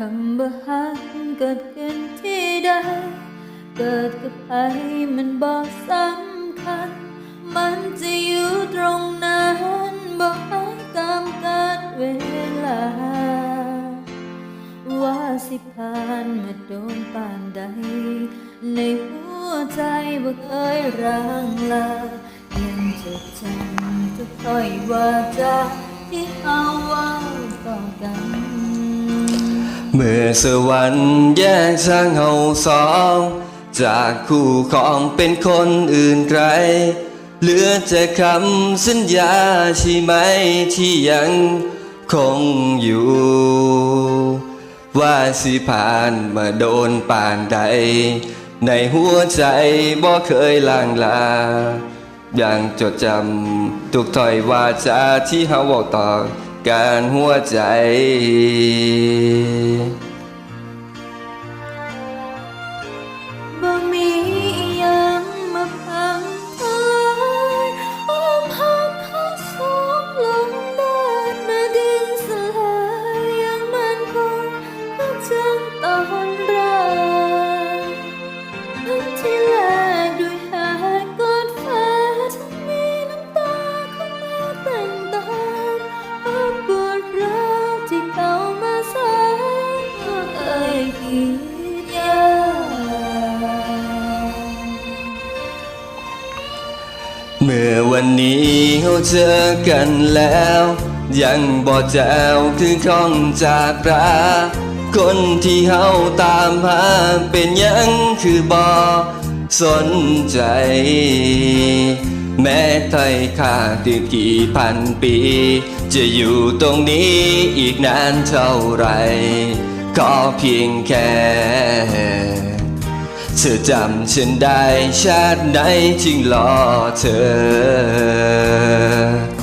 คำว่าฮักเกิดขึ้นที่ใด เกิดกับใครมันบอกสำคัญ มันจะอยู่ตรงนั้นบอกให้กำกัดเวลา ว่าสิผ่านมาโดนปานใด ในหัวใจบ่เคยร้างลายังจดจำทุกถ้อยว่าจาที่เอาว่าต่อกัน เมื่อสวรรค์แยกทางเฮาสอง จากคู่ของเป็นคนอื่นไกล เหลือแต่คำสัญญาใช่ไหมที่ยังคงอยู่ ว่าสิผ่านมาโดนป่านใด ในหัวใจบ่เคยลางลายังจดจำทุกถ้อยวาจาที่เฮาบอกต่อ การหัวใจ เมื่อวันนี้เราเจอกันแล้ว ยังบ่แจวคือข้องจากราคนที่เฮาตามหาเป็นยังคือบ่สนใจ แม้ไทยค่าถึงกี่พันปี จะอยู่ตรงนี้อีกนานเท่าไหรก็เพียงแค่ เธอจำฉันได้ชาติไหนจึงรอเธอ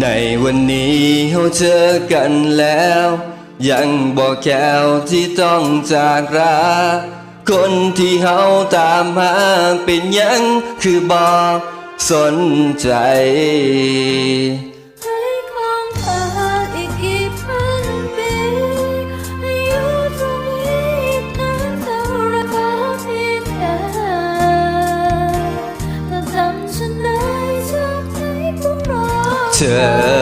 ในวันนี้เราเจอกันแล้ว ยังบอกแก้วที่ต้องจากราคนที่เฮาตามหาเป็นยังคือบอกสนใจ ถ้